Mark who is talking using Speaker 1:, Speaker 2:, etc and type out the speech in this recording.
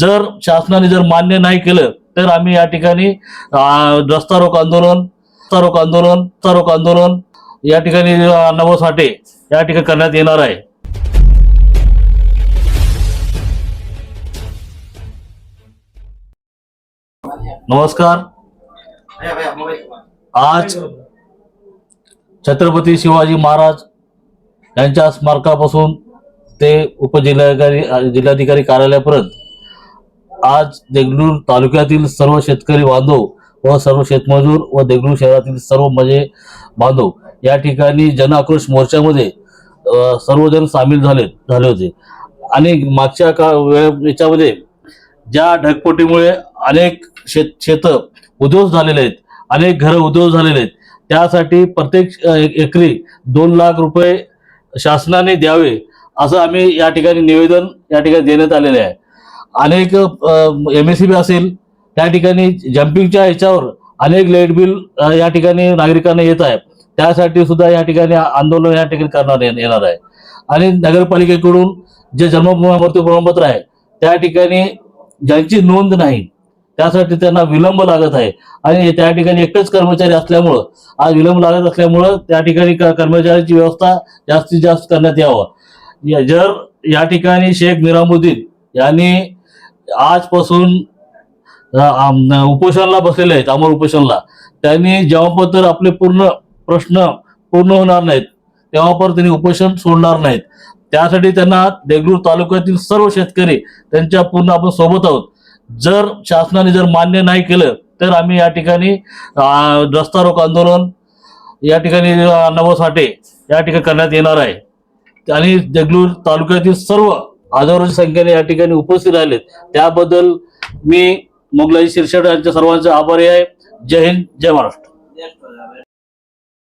Speaker 1: जर शासनाने जर मान्य नाही केलं तर आम्ही या ठिकाणी अं, रस्ता रोक आंदोलन रस्ता रोक आंदोलन रस्ता रोक आंदोलन या ठिकाणी नवो साठे या ठिकाणी करण्यात येणार आहे. नमस्कार. आज छत्रपती शिवाजी महाराज यांच्या स्मारकापासून ते उपजिल्हाधिकारी जिल्हाधिकारी कार्यालयापर्यंत आज देगलूर तालुक्यातील सर्व शेतकरी बांधव व सर्व शेतमजूर व देगलूर शहरातील सर्व मजे बांधव या ठिकाणी जनआक्रोश मोर्चामध्ये सर्वजण सामील झाले झाले होते. आणि मागच्या का याच्यामध्ये ज्या ढगपोटीमुळे अनेक शेत शेत उद्ध्वस्त झालेले आहेत अनेक घरं उद्ध्वस्त झालेले आहेत त्यासाठी प्रत्येक एक- एकरी दोन लाख रुपये शासनाने द्यावे असं आम्ही या ठिकाणी निवेदन या ठिकाणी देण्यात आलेले आहे. अनेक एम एस सी बी असेल त्या ठिकाणी जम्पिंगच्या ह्याच्यावर अनेक लाइट बिल या ठिकाणी नागरिकांना येत आहे त्यासाठी सुद्धा या ठिकाणी आंदोलन या ठिकाणी करणार ये- येणार आहे. आणि नगरपालिकेकडून जे जन्म मृत्यू प्रमाणपत्र आहे त्या ठिकाणी ज्यांची नोंद नाही त्यासाठी त्यांना विलंब लागत आहे. आणि त्या ठिकाणी एकच कर्मचारी असल्यामुळं आज विलंब लागत असल्यामुळं त्या ठिकाणी क- कर्मचाऱ्यांची व्यवस्था जास्तीत जास्त करण्यात यावं. या- जर या ठिकाणी शेख निरामुद्दीन यांनी आजपासून उपोषणाला बसलेले आहेत अमर उपोषणाला. त्यांनी जेव्हापर्यंत आपले पूर्ण प्रश्न पूर्ण होणार नाहीत तेव्हापर्यंत त्यांनी उपोषण सोडणार नाहीत. त्यासाठी त्यांना देगलूर तालुक्यातील सर्व शेतकरी त्यांच्या पूर्ण आपण सोबत आहोत. जर शासनाने जर मान्य नाही केलं तर आम्ही या ठिकाणी रस्ता रोक आंदोलन या ठिकाणी अण्णाभाऊ साठे या ठिकाणी करण्यात येणार आहे. आणि देगलूर तालुक्यातील सर्व हजारोच्या संख्येने या ठिकाणी उपस्थित राहिलेत. त्याबद्दल मी मोगलाई शिरसाट यांच्या सर्वांचे आभारी आहे. जय हिंद जय महाराष्ट्र.